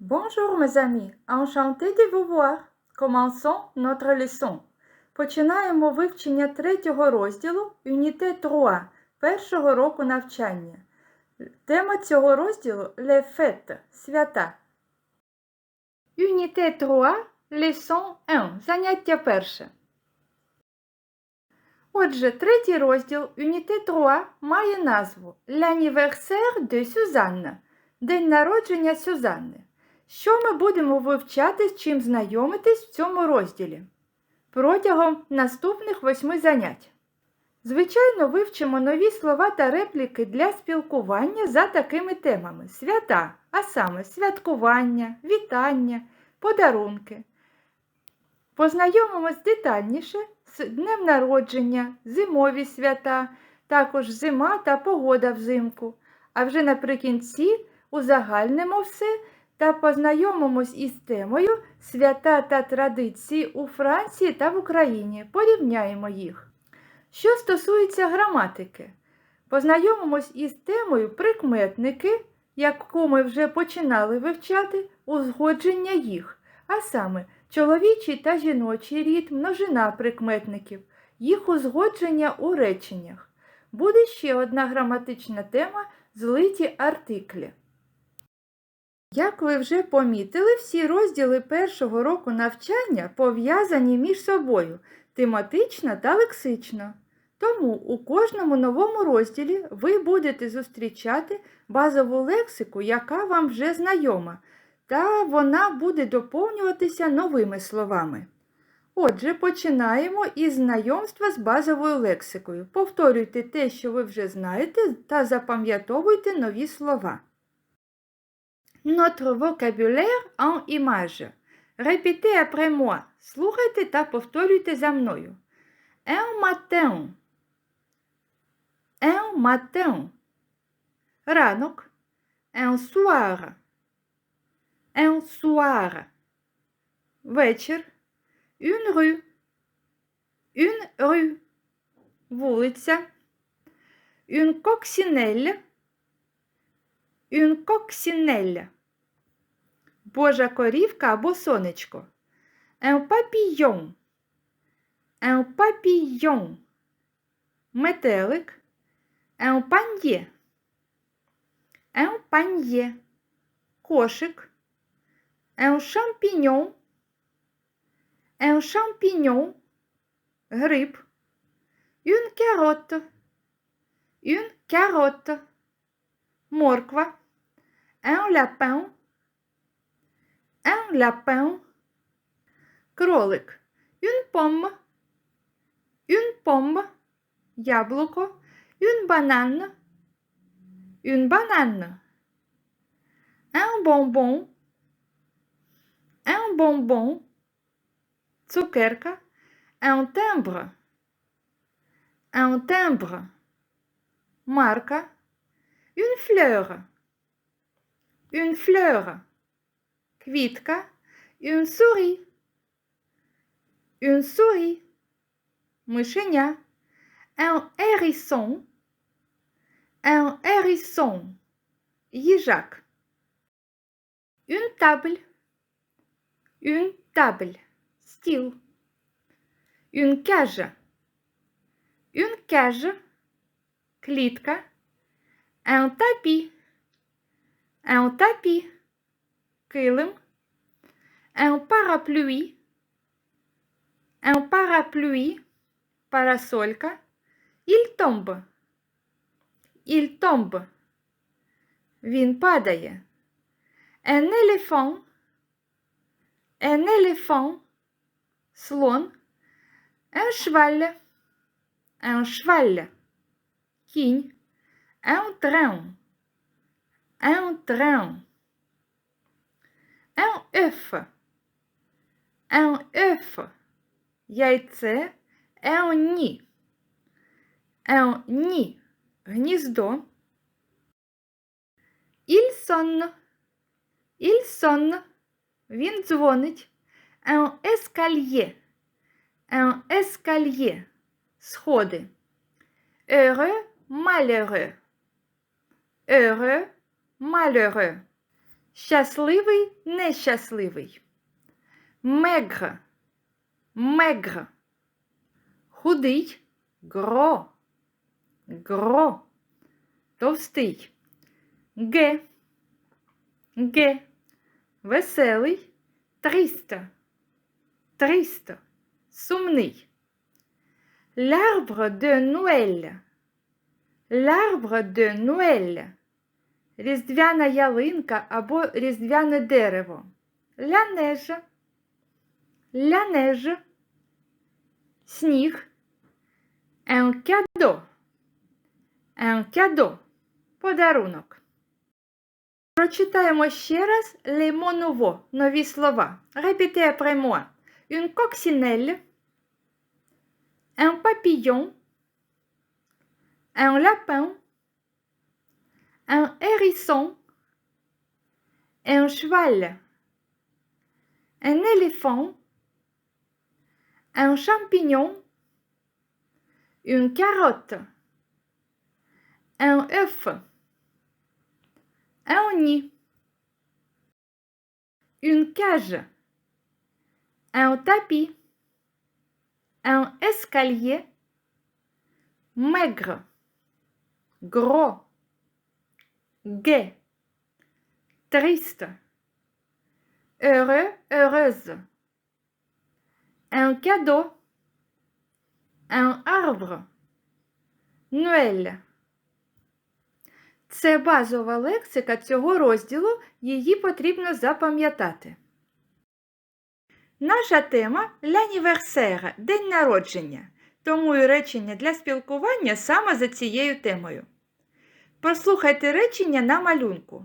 Bonjour mes amis, enchanté de vous voir. Commençons notre leçon. Починаємо вивчення третього розділу Unité 3 першого року навчання. Тема цього розділу Les fêtes – свята. Unité 3, leçon 1. Заняття перше. Отже, третій розділ Unité 3 має назву L'anniversaire de Suzanne – День народження Сюзанни. Що ми будемо вивчати, з чим знайомитись в цьому розділі? Протягом наступних восьми занять. Звичайно, вивчимо нові слова та репліки для спілкування за такими темами: свята, а саме святкування, вітання, подарунки. Познайомимось детальніше з днем народження, зимові свята, також зима та погода взимку. А вже наприкінці узагальнимо все та познайомимось із темою свята та традиції у Франції та в Україні. Порівняємо їх. Що стосується граматики, познайомимось із темою прикметники, яку ми вже починали вивчати, узгодження їх, а саме чоловічий та жіночий рід, множина прикметників, їх узгодження у реченнях. Буде ще одна граматична тема злиті артиклі. Як ви вже помітили, всі розділи першого року навчання пов'язані між собою тематично та лексично. Тому у кожному новому розділі ви будете зустрічати базову лексику, яка вам вже знайома, та вона буде доповнюватися новими словами. Отже, починаємо із знайомства з базовою лексикою. Повторюйте те, що ви вже знаєте, та запам'ятовуйте нові слова. Notre vocabulaire en images. Répétez après moi. Слухайте та повторюйте за мною. Un matin. Un matin. Ранок. Un soir. Un soir. Вечір. Une rue. Une rue. Вулиця. Une coccinelle. Une coccinelle. Божа корівка або сонечко. Un papillon. Un papillon. Метелик. Un panier. Un panier. Кошик. Un champignon. Un champignon. Гриб. Une carotte. Une carotte. Морква. Un lapin. Un lapin. Кролик. Une pomme. Une pomme. Яблуко. Une banane. Une banane. Un bonbon. Un bonbon. Цукерка. Un timbre. Un timbre. Марка. Une fleur. Une fleur. Квітка. Une souris. Une souris. Мишеня. Un hérisson. Un hérisson. Їжак. Une table. Une table. Стіл. Une cage. Une cage. Клітка. Un tapis. Un tapis. Килим. Un parapluie. Un parapluie. Парасолька. Il tombe. Il tombe. Він падає. Un éléphant. Un éléphant. Слон. Un cheval. Un cheval. Кінь. Un train. Un train. Un œuf. Un œuf. Яйце. Un nid. Un nid. Гніздо. Il sonne. Il sonne. Він дзвонить. Un escalier. Un escalier. Сходи. Heureux, malheureux. Heureux, malheureux. Щасливий, нещасливий. Мегр. Мегр. Худий. Гро. Гро. Товстий. Ге. Ге. Веселий. Тріста. Тріста. Сумний. L'arbre de Noël. L'arbre de Noël. Різдвяна ялинка або різдвяне дерево. La neige. Сніг. Un cadeau. Подарунок. Прочитаємо ще раз nouveaux, нові слова. Après moi. Une coccinelle. Un papillon. Un lapin. Un hérisson. Un cheval. Un éléphant. Un champignon. Une carotte. Un œuf. Un nid. Une cage. Un tapis. Un escalier. Maigre. Gros. Gai. Triste. Heureux, heureuse. Un cadeau. Un arbre. Noël. Це базова лексика цього розділу, її потрібно запам'ятати. Наша тема l'anniversaire – день народження, тому і речення для спілкування саме за цією темою. Прослухайте речення на малюнку.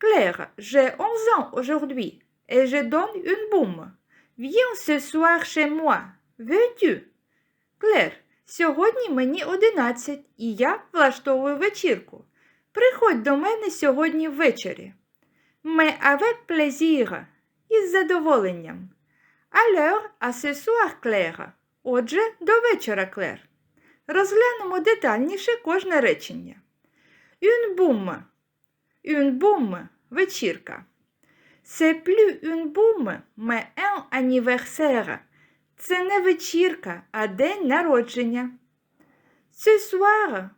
Claire, j'ai 11 ans aujourd'hui et je donne une boum. Viens ce soir chez moi. Veux-tu? Клер, сьогодні мені 11 і я влаштовую вечірку. Приходь до мене сьогодні ввечері. Mais avec plaisir. Із задоволенням. Alors, à ce soir, Claire. Отже, до вечора, Клер. Розглянемо детальніше кожне речення. Une boum. Une boum. Вечірка. C'est plus une boum, mais un anniversaire. Це не вечірка, а день народження.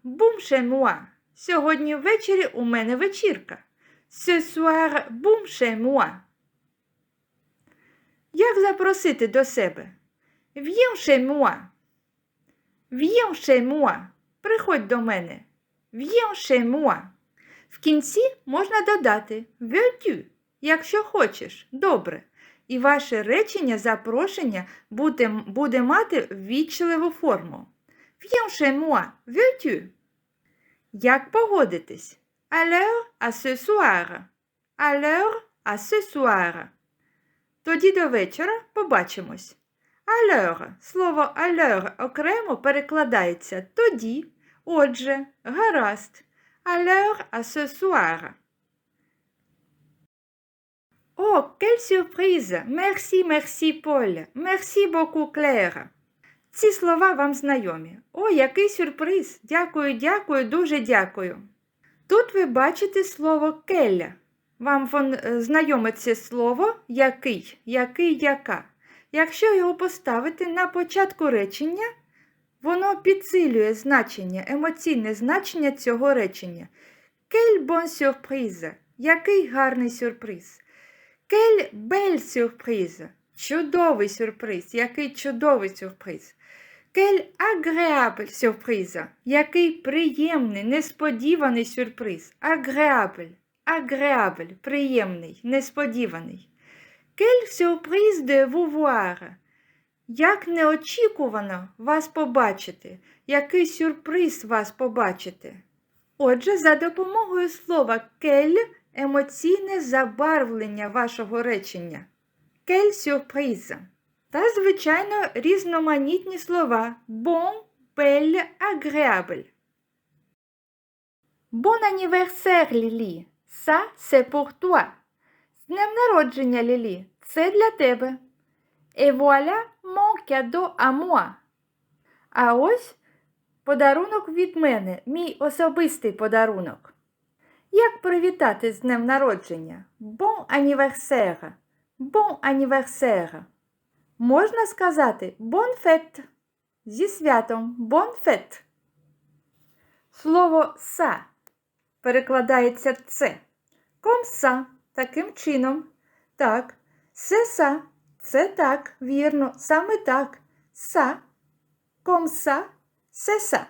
Boum chez moi. Сьогодні ввечері у мене вечірка. Ce soir, boum chez moi. Як запросити до себе? Moi. Viens chez moi. Приходь до мене. Viens chez moi. В кінці можна додати veux-tu, якщо хочеш. Добре. І ваше речення запрошення буде, буде мати ввічливу форму. Viens chez moi. Veux-tu? Як погодитись? Alors, à ce soir. Alors, à ce soir. Тоді до вечора побачимось. Alors, слово alors окремо перекладається тоді, отже, гаразд. Alors, à ce soir. Oh, quelle surprise! Merci, merci, Paul. Merci beaucoup, Claire. Ці слова вам знайомі. О, який сюрприз! Дякую, дякую, дуже дякую. Тут ви бачите слово келя. Вам вон, е, знайоме це слово який, який, яка. Якщо його поставити на початку речення, воно підсилює значення, емоційне значення цього речення. Quelle bonne surprise! Який гарний сюрприз! Quelle belle surprise! Чудовий сюрприз! Який чудовий сюрприз! Quelle agréable surprise! Який приємний, несподіваний сюрприз! Agréable, agréable, приємний, несподіваний. Quelle surprise de vous voir! Як неочікувано вас побачити, який сюрприз вас побачити. Отже, за допомогою слова кель емоційне забарвлення вашого речення. Кель сюрприз. Та, звичайно, різноманітні слова bon, belle, agréable. Bon anniversaire, Лілі. C'est pour toi. З днем народження, Лілі. Це для тебе. Et voilà mon cadeau moi. А ось подарунок від мене, мій особистий подарунок. Як привітати з днем народження? Bon anniversaire. Bon anniversaire. Можна сказати bon fête. Зі святом bon fête. Слово са перекладається це. Комса таким чином. Так. Сеса. Це так, вірно, саме так. Са. Комса. Сеса.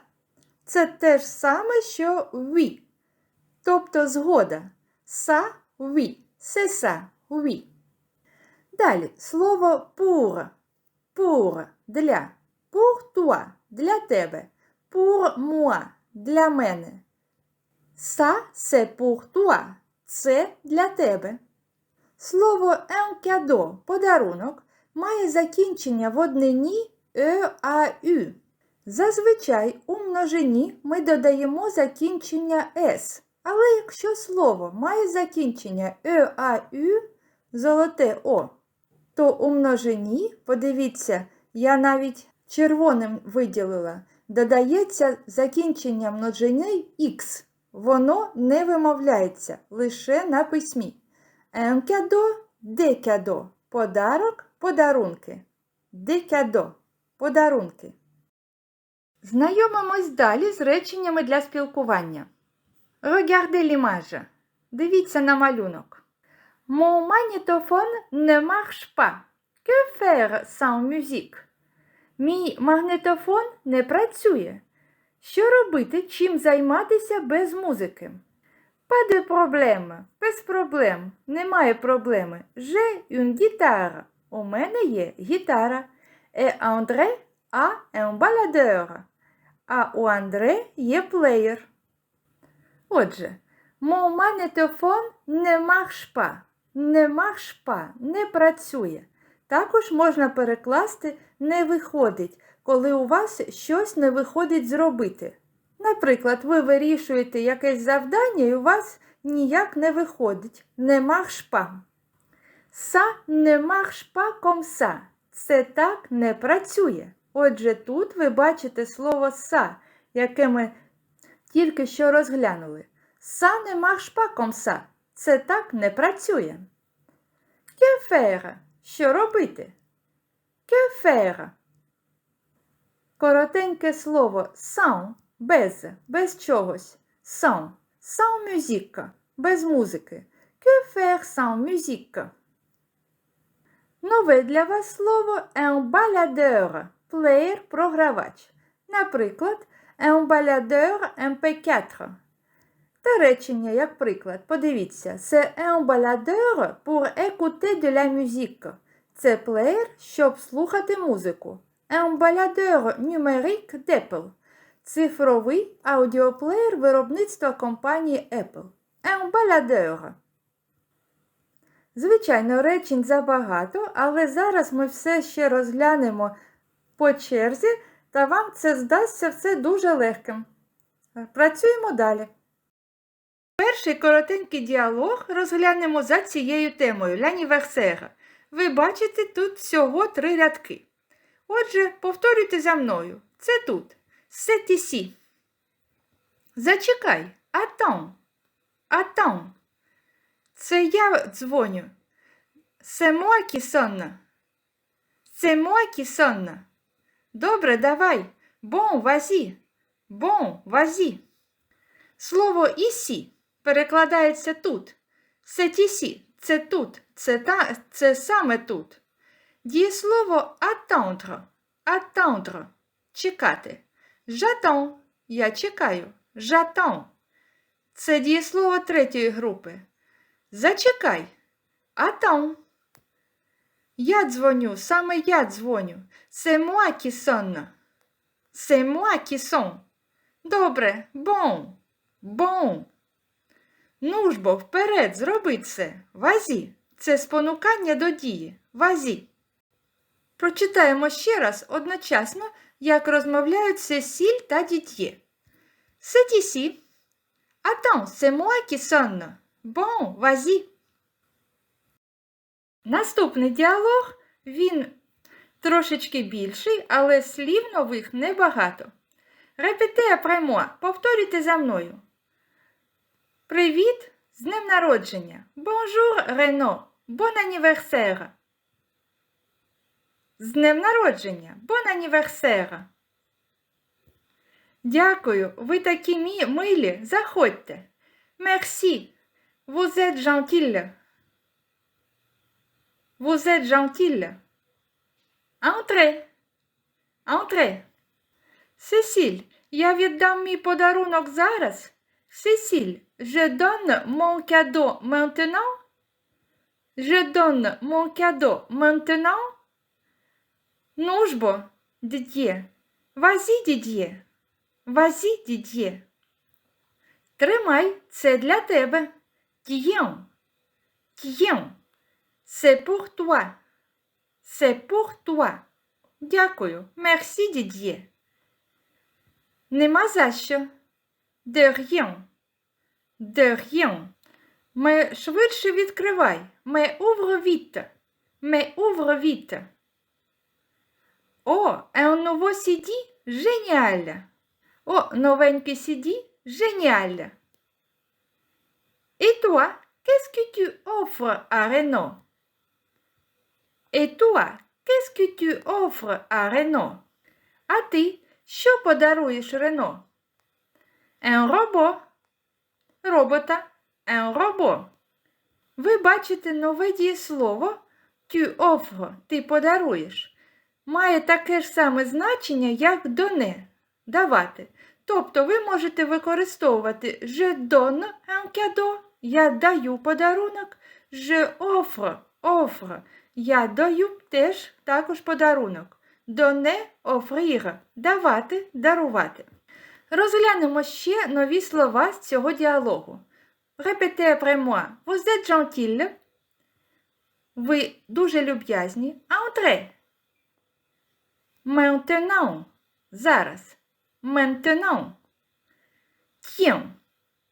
Це те ж саме, що «oui». Тобто згода. Са, «oui». Сеса, «oui». Далі слово pour. Pour для. Pour toi для тебе. Pour moi для мене. Ça, c'est pour toi. Це для тебе. Слово cadeau – подарунок має закінчення в однині «e», «a», «u». Зазвичай у множині ми додаємо закінчення «s», але якщо слово має закінчення «e», «a», «u» – золоте «о», то у множині, подивіться, я навіть червоним виділила, додається закінчення множини «x». Воно не вимовляється лише на письмі. Un cadeau, des cadeaux. Подарок, подарунки. Des. Подарунки. Знайомимось далі з реченнями для спілкування. Regardez l'image. Дивіться на малюнок. Mon magnétophone ne marche pas. Que faire sans musique? Мій магнітофон не працює. Що робити, чим займатися без музики? De problème. Без проблем. Немає проблеми. J'ai une guitare. У мене є гітара. Et André a un baladeur. А у Андре є плеєр. Отже, mon magnétophone ne marche pas. Не marche pas. Не працює. Також можна перекласти не виходить, коли у вас щось не виходить зробити. Наприклад, ви вирішуєте якесь завдання і у вас ніяк не виходить. Не marche pas. Ça ne marche pas comme. Це так не працює. Отже, тут ви бачите слово са, яке ми тільки що розглянули. Ne marche pas comme. Це так не працює. Faire? Що робити? Faire? Коротеньке слово sans без, без чогось. Sans. Sans musique. Без музики. Que faire sans musique? Нове для вас слово un baladeur. Плеєр, програвач. Наприклад, un baladeur MP4. Та речення, як приклад, подивіться, c'est un baladeur pour écouter de la musique. Це плеєр, щоб слухати музику. Un baladeur numérique d'Apple. Цифровий аудіоплеєр виробництва компанії Apple. Un baladeur. Звичайно, речень забагато, але зараз ми все ще розглянемо по черзі, та вам це здасться все дуже легким. Працюємо далі. Перший коротенький діалог розглянемо за цією темою l'anniversaire. Ви бачите тут всього три рядки. Отже, повторюйте за мною. Це тут. C'est ici. Зачекай. Attends. Attends. Це я дзвоню. C'est moi qui sonne. C'est moi. Добре, давай. Bon, vas-y. Bon, vas-y. Слово ici перекладається тут. C'est ici. Це тут. Це, та, це саме тут. Дієслово attendre. Attendre. Чекати. J'attends. Я чекаю. J'attends. Це дієслово третьої групи. Зачекай. Attends. Я дзвоню, саме я дзвоню. Qui sonne. C'est moi qui sonne. Добре, bon. Bon. Ну ж бо, вперед, зроби це. Вазі. Це спонукання до дії. Вазі. Прочитаємо ще раз одночасно, як розмовляють Сесіль та Діт'є. Ici. Attends, c'est moi sonne. Bon, vas-y. Наступний діалог, він трошечки більший, але слів нових небагато. Репете après moi. Повторюйте за мною. Привіт! З днем народження! Bonjour, Рено! Bon anniversaire! З днем народження! Bon anniversaire! Дякую, ви такі мі- милі. Заходьте. Merci. Vous êtes gentille. Vous êtes gentille. Entrez. Entrez. Сесіль, я віддам мій подарунок зараз. Сесіль, je donne mon cadeau maintenant. Je donne mon cadeau maintenant. Ну ж бо, Дід'є. Vas-y, Дід'є. Vas-y, Дід'є. Тримай, це для тебе. Tiens. Tiens. C'est pour toi. C'est pour toi. Дякую. Merci, Дід'є. Нема за що. De rien. Mais швидше відкривай. Mais ouvre vite. Mais ouvre vite. О, un nouveau CD? Génial. О, новенький CD? Génial. Et toi, qu'est-ce que tu offres à Renaud? Et toi, qu'est-ce que tu offres à Renaud? А ти що подаруєш Рено? Un robot. Робота. Un robot. Ви бачите нове дієслово tu offres, ти подаруєш. Має таке ж саме значення, як доне давати. Тобто ви можете використовувати je donne un cadeau, я даю подарунок, je offre, offre, я даю теж також подарунок. Donner, offrir – давати, дарувати. Розглянемо ще нові слова з цього діалогу. Répétez après moi. Vous êtes gentille. Ви дуже люб'язні. Entrez. Maintenant. Зараз. Maintenant. Tiens.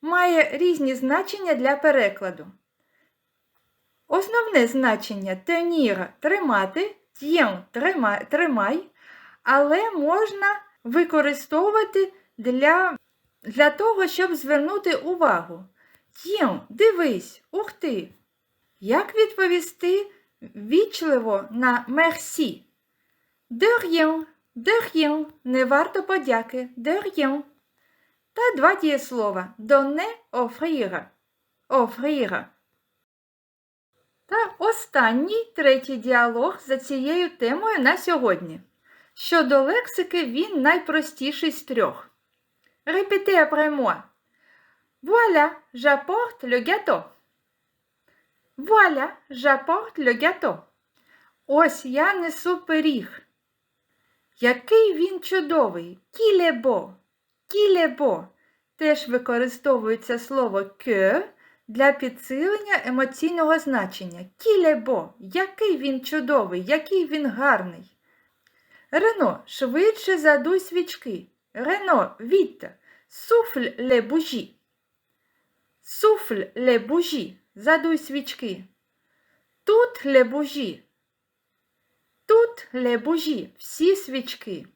Має різні значення для перекладу. Основне значення tenir – тримати, т'єн тримай, але можна використовувати для, для того, щоб звернути увагу. Т'єн, дивись, ух ти. Як відповісти вічливо на мерсі? Rien, de rien, не варто подяки, de rien. Та два дієслова donner, offrir, offrir. Та останній третій діалог за цією темою на сьогодні. Щодо лексики, він найпростіший з трьох. Répétez après moi. Voilà, j'apporte le gâteau. J'apporte le gâteau. Ось я несу пиріг. Який він чудовий! Кілебо. Кілебо. Теж використовується слово que для підсилення емоційного значення. Кілебо, який він чудовий, який він гарний. Рено, швидше задуй свічки. Рено, віте, суфль ле бужі. Суфль ле бужі, задуй свічки. Тут ле бужі. Тут ле бужі, всі свічки.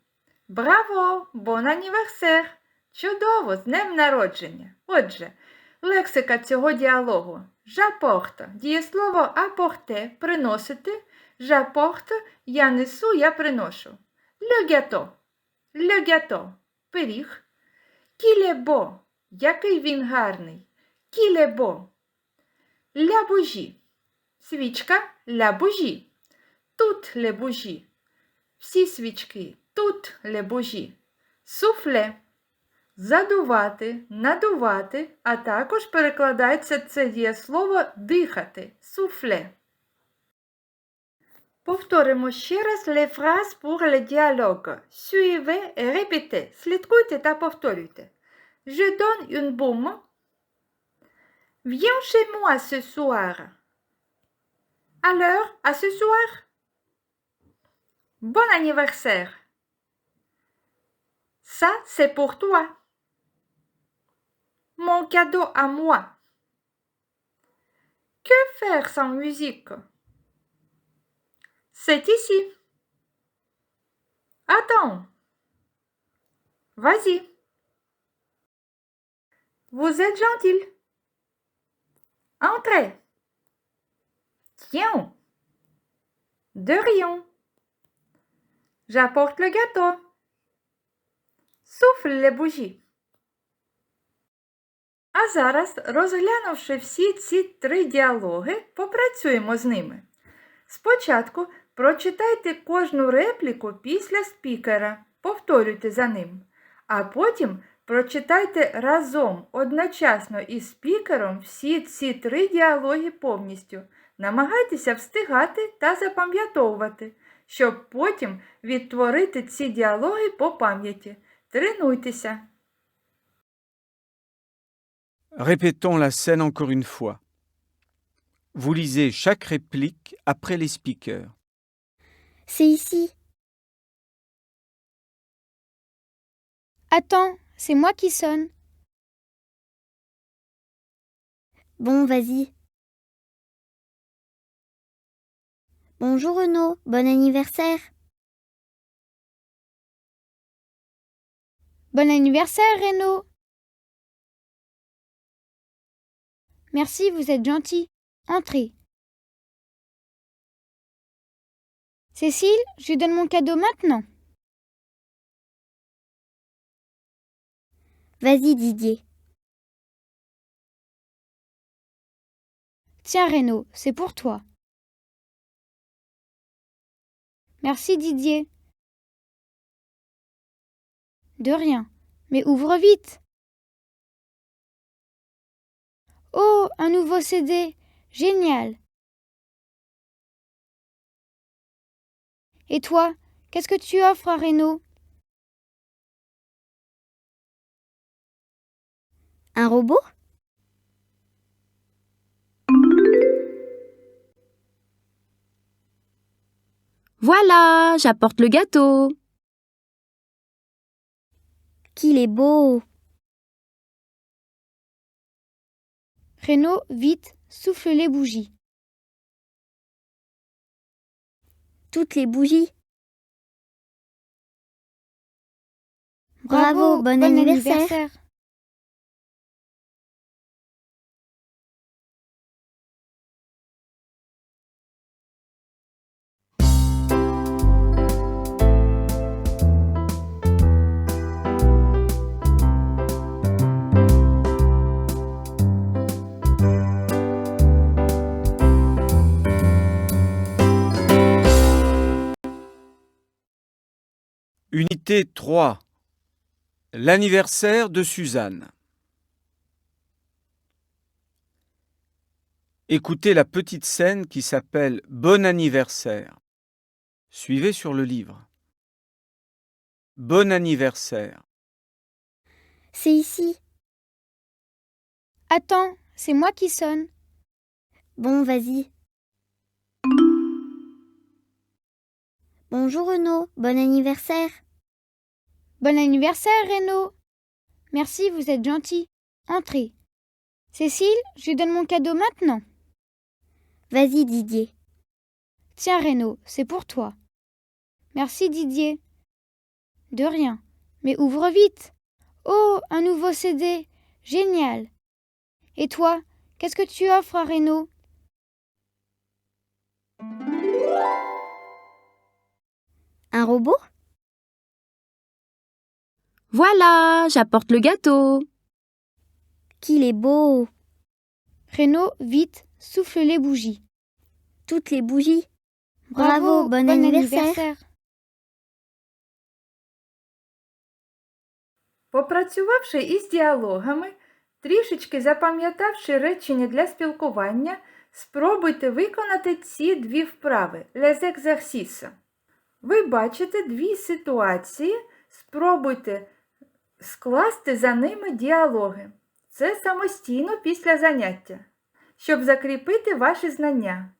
Браво! Бон аніверсер! Чудово, з днем народження! Отже, лексика цього діалогу. J'apporte. Дієслово apporter – приносити. J'apporte – я несу, я приношу. Le gâteau. Пиріг. Beau. Який він гарний. Est beau. Свічка. Bougie. Тут bougies. Всі свічки. Тут bougies. Souffler. Задувати, надувати, а також перекладається це дієслово дихати. Суфле. Повторимо ще раз les phrases pour le dialogue. Suivez et répétez. Слідкуйте та повторюйте. Je donne une boum. Viens chez moi ce soir. Alors, à ce soir. Bon anniversaire. Ça, c'est pour toi. Mon cadeau à moi. Que faire sans musique? C'est ici. Attends. Vas-y. Vous êtes gentil. Entrez. Tiens. De rien. J'apporte le gâteau. Les bougies. А зараз, розглянувши всі ці три діалоги, попрацюємо з ними. Спочатку прочитайте кожну репліку після спікера, повторюйте за ним, а потім прочитайте разом одночасно із спікером всі ці три діалоги повністю. Намагайтеся встигати та запам'ятовувати, щоб потім відтворити ці діалоги по пам'яті. Тренуйтеся. Répétons la scène encore une fois. Vous lisez chaque réplique après les speakers. C'est ici. Attends, c'est moi qui sonne. Bon, vas-y. Bonjour Renaud, bon anniversaire. Bon anniversaire, Renaud. Merci, vous êtes gentil. Entrez. Cécile, je lui donne mon cadeau maintenant. Vas-y Didier. Tiens, Renaud, c'est pour toi. Merci, Didier. De rien. Mais ouvre vite. Oh, un nouveau CD. Génial. Et toi, qu'est-ce que tu offres à Renaud Un robot? Voilà, j'apporte le gâteau. Qu'il est beau. Renaud, vite, souffle les bougies. Toutes les bougies. Bravo, bon, anniversaire. Unité 3. L'anniversaire de Suzanne. Écoutez la petite scène qui s'appelle Bon anniversaire. Suivez sur le livre. Bon anniversaire. C'est ici. Attends, c'est moi qui sonne. Bon, vas-y. Bonjour Renaud, bon anniversaire. Bon anniversaire, Renaud. Merci, vous êtes gentil. Entrez. Cécile, je lui donne mon cadeau maintenant. Vas-y Didier. Tiens, Renaud, c'est pour toi. Merci, Didier. De rien. Mais ouvre vite. Oh, un nouveau CD. Génial. Et toi, qu'est-ce que tu offres à Renaud Un robot? Voilà, j'apporte le gâteau. Qu'il est beau. Renaud, vite, souffle les bougies. Toutes les bougies. Bravo, bon, anniversaire. Попрацювавши із діалогами, трішечки запам'ятавши речення для спілкування, спробуйте виконати ці дві вправи les exercices. Ви бачите дві ситуації, спробуйте скласти за ними діалоги. Це самостійно після заняття, щоб закріпити ваші знання.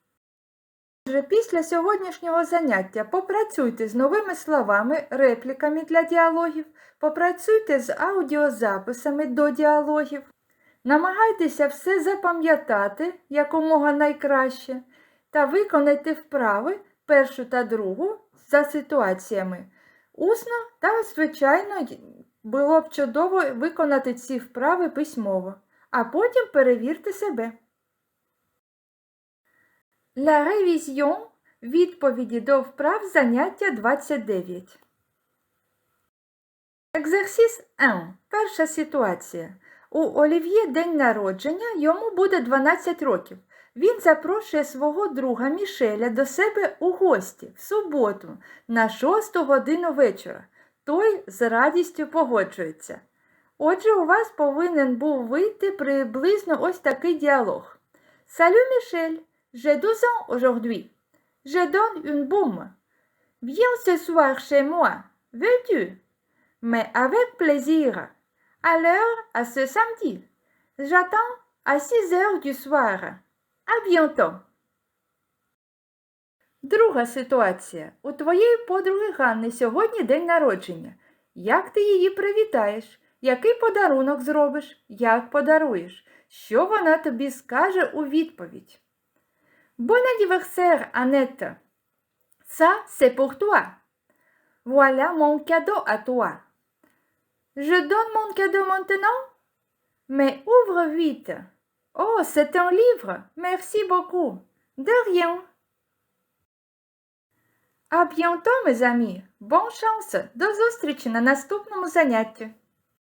Отже, після сьогоднішнього заняття попрацюйте з новими словами, репліками для діалогів, попрацюйте з аудіозаписами до діалогів. Намагайтеся все запам'ятати якомога найкраще та виконайте вправи першу та другу за ситуаціями. Усно та, звичайно, було б чудово виконати ці вправи письмово, а потім перевірте себе. La révision – відповіді до вправ заняття 29. Екзерсіс 1. Перша ситуація. У Олів'є день народження, йому буде 12 років. Він запрошує свого друга Мішеля до себе у гості в суботу на 6 годину вечора. Той з радістю погоджується. Отже, у вас повинен був вийти приблизно ось такий діалог. Salut Michel, j'ai 12 ans aujourd'hui. Je donne une boum. Viens ce soir chez moi. Veux-tu? Mais avec plaisir. À l'heure, à ce samedi. J'attends à 6 heures du soir. À bientôt. Друга ситуація. У твоєї подруги Ганни сьогодні день народження. Як ти її привітаєш? Який подарунок зробиш? Як подаруєш? Що вона тобі скаже у відповідь? Bon anniversaire, Annette. Ça, c'est pour toi. Voilà mon cadeau à toi. Je donne mon cadeau maintenant? Mais ouvre vite. Oh, c'est un livre. Merci beaucoup. De rien. À bientôt, mes amis. Bonne chance. До зустрічі на наступному занятті.